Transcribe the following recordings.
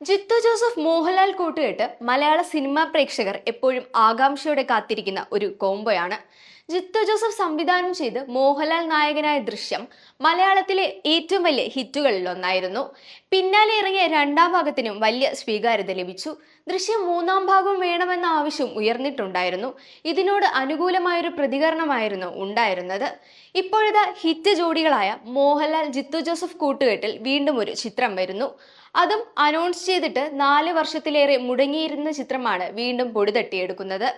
Jithu Joseph Mohanlal കൂട്ടുകെട്ട് മലയാള cinema പ്രേക്ഷകർ എപ്പോഴും ആകാംക്ഷയോടെ കാത്തിരിക്കുന്ന ഒരു കോംബോയാണ്. ജിത്തു ജോസഫ് സംവിധാനം ചെയ്ത് മോഹൻലാൽ നായകനായ ദൃശ്യം മലയാളത്തിലെ ഏറ്റവും വലിയ ഹിറ്റുകളിൽ ഒന്നായിരുന്നു. പിന്നാലെ ഇറങ്ങിയ രണ്ടാം ഭാഗത്തിനും വലിയ സ്വീകാര്യത ലഭിച്ചു. ദൃശ്യം മൂന്നാം ഭാഗം വേണമെന്ന ആവശ്യം ഉയർന്നിട്ടുണ്ടായിരുന്നു. ഇതിനോട് അനുകൂലമായൊരു പ്രതികരണമായിരുന്നു ഉണ്ടായിരുന്നത്. ഇപ്പോഴത്തെ ഹിറ്റ് ജോഡികളായ മോഹൻലാൽ ജിത്തു ജോസഫ് കൂട്ടുകെട്ടിൽ വീണ്ടും ഒരു ചിത്രം വരുന്നു. അതും അനൗൺസ് ചെയ്തിട്ട് നാല് വർഷത്തിലേറെ മുടങ്ങിയിരുന്ന ചിത്രമാണ് വീണ്ടും പൊടിതട്ടിയെടുക്കുന്നത്.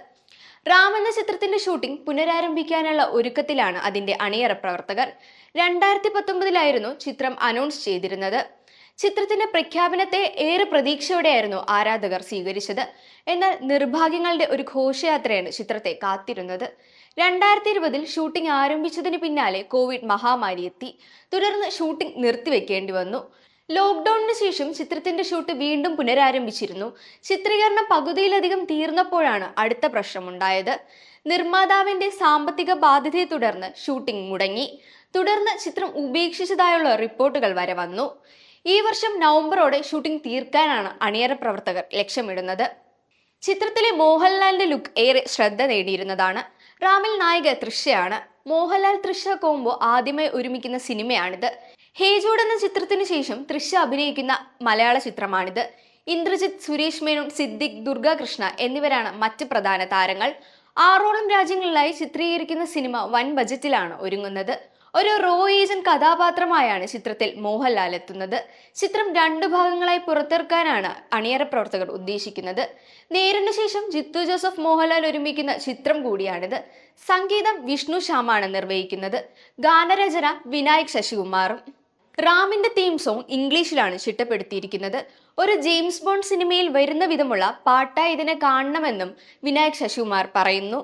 റാം എന്ന ചിത്രത്തിന്റെ ഷൂട്ടിംഗ് പുനരാരംഭിക്കാനുള്ള ഒരുക്കത്തിലാണ് അതിന്റെ അണിയറ പ്രവർത്തകർ. രണ്ടായിരത്തി പത്തൊമ്പതിലായിരുന്നു ചിത്രം അനൗൺസ് ചെയ്തിരുന്നത്. ചിത്രത്തിന്റെ പ്രഖ്യാപനത്തെ ഏറെ പ്രതീക്ഷയോടെയായിരുന്നു ആരാധകർ സ്വീകരിച്ചത്. എന്നാൽ നിർഭാഗ്യങ്ങളുടെ ഒരു ഘോഷയാത്രയാണ് ചിത്രത്തെ കാത്തിരുന്നത്. രണ്ടായിരത്തി ഇരുപതിൽ ഷൂട്ടിംഗ് ആരംഭിച്ചതിന് പിന്നാലെ കോവിഡ് മഹാമാരി എത്തി തുടർന്ന് ഷൂട്ടിംഗ് നിർത്തിവെക്കേണ്ടി വന്നു. ലോക്ക്ഡൌണിന് ശേഷം ചിത്രത്തിന്റെ ഷൂട്ട് വീണ്ടും പുനരാരംഭിച്ചിരുന്നു. ചിത്രീകരണം പകുതിയിലധികം തീർന്നപ്പോഴാണ് അടുത്ത പ്രശ്നമുണ്ടായത്. നിർമ്മാതാവിന്റെ സാമ്പത്തിക ബാധ്യതയെ തുടർന്ന് ഷൂട്ടിംഗ് മുടങ്ങി. തുടർന്ന് ചിത്രം ഉപേക്ഷിച്ചതായുള്ള റിപ്പോർട്ടുകൾ വരെ വന്നു. ഈ വർഷം നവംബറോടെ ഷൂട്ടിംഗ് തീർക്കാനാണ് അണിയറ പ്രവർത്തകർ ലക്ഷ്യമിടുന്നത്. ചിത്രത്തിലെ മോഹൻലാലിന്റെ ലുക്ക് ഏറെ ശ്രദ്ധ നേടിയിരുന്നതാണ്. റാമിൽ നായിക തൃഷയാണ്. മോഹൻലാൽ തൃഷ കോംബോ ആദ്യമായി ഒരുമിക്കുന്ന സിനിമയാണിത്. ഹേജോഡ് എന്ന ചിത്രത്തിന് ശേഷം തൃശ അഭിനയിക്കുന്ന മലയാള ചിത്രമാണിത്. ഇന്ദ്രജിത്ത് സുരേഷ് മേനോൻ സിദ്ദിഖ് ദുർഗാകൃഷ്ണ എന്നിവരാണ് മറ്റ് പ്രധാന താരങ്ങൾ. ആറോളം രാജ്യങ്ങളിലായി ചിത്രീകരിക്കുന്ന സിനിമ വൻ ബജറ്റിലാണ് ഒരുങ്ങുന്നത്. ഒരു റോ ഏജന്റ് കഥാപാത്രമായാണ് ചിത്രത്തിൽ മോഹൻലാൽ എത്തുന്നത്. ചിത്രം രണ്ടു ഭാഗങ്ങളായി പുറത്തിറക്കാനാണ് അണിയറ പ്രവർത്തകർ ഉദ്ദേശിക്കുന്നത്. നേരിന് ശേഷം ജിത്തു ജോസഫ് മോഹൻലാൽ ഒരുമിക്കുന്ന ചിത്രം കൂടിയാണിത്. സംഗീതം വിഷ്ണു ശ്യാമാണ് നിർവഹിക്കുന്നത്. ഗാനരചന വിനായക് ശശികുമാറും. റാമിന്റെ തീം സോങ് ഇംഗ്ലീഷിലാണ് ചിട്ടപ്പെടുത്തിയിരിക്കുന്നത്. ഒരു ജെയിംസ് ബോണ്ട് സിനിമയിൽ വരുന്ന വിധമുള്ള പാട്ടായി ഇതിനെ കാണണമെന്നും വിനായക് ശശികുമാർ പറയുന്നു.